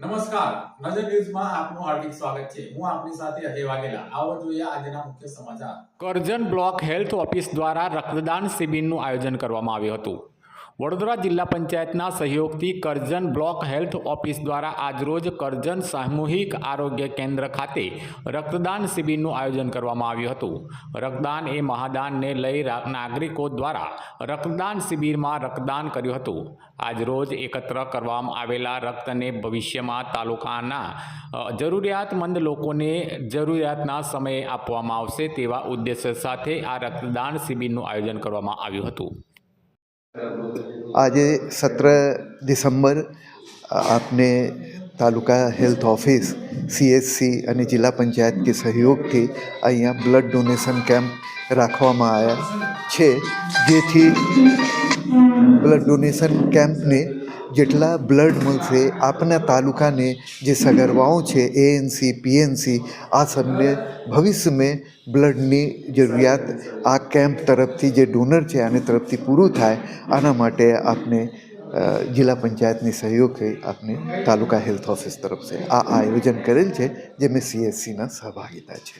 નમસ્કાર. નજર ન્યૂઝમાં આપનું હાર્દિક સ્વાગત છે. હું આપની સાથે અજય વાઘેલા. આવો જોઈએ આજના મુખ્ય સમાચાર. કરજણ બ્લોક હેલ્થ ઓફિસ દ્વારા રક્તદાન શિબિરનું આયોજન કરવામાં આવ્યું હતું. વડોદરા જિલ્લા પંચાયતના સહયોગથી કરજણ બ્લોક હેલ્થ ઓફિસ દ્વારા આજરોજ કરજણ સામૂહિક આરોગ્ય કેન્દ્ર ખાતે રક્તદાન શિબિરનું આયોજન કરવામાં આવ્યું હતું. રક્તદાન એ મહાદાનને લઈ નાગરિકો દ્વારા રક્તદાન શિબિરમાં રક્તદાન કર્યું હતું. આજરોજ એકત્ર કરવામાં આવેલા રક્તને ભવિષ્યમાં તાલુકાના જરૂરિયાતમંદ લોકોને જરૂરિયાતના સમયે આપવામાં આવશે તેવા ઉદ્દેશ્ય સાથે આ રક્તદાન શિબિરનું આયોજન કરવામાં આવ્યું હતું. आज 17 दिसंबर, आपने taluka health office C S जिला पंचायत के सहयोग थी अँ ब्लड डोनेशन कैम्प राखवामा जे थी ब्लड डोनेशन कैम्प ने જેટલા બ્લડ મળશે આપના તાલુકાને જે સગર્ભાઓ છે એએનસી પીએનસી આ સબને ભવિષ્ય મેં બ્લડની જરૂરિયાત આ કેમ્પ તરફથી જે ડોનર છે, આને તરફથી પૂરું થાય, આના માટે આપને જિલ્લા પંચાયતની સહયોગથી આપને તાલુકા હેલ્થ ઓફિસ તરફ છે આ આયોજન કરેલ છે, જે મેં સીએસસીના સહભાગિતા છે.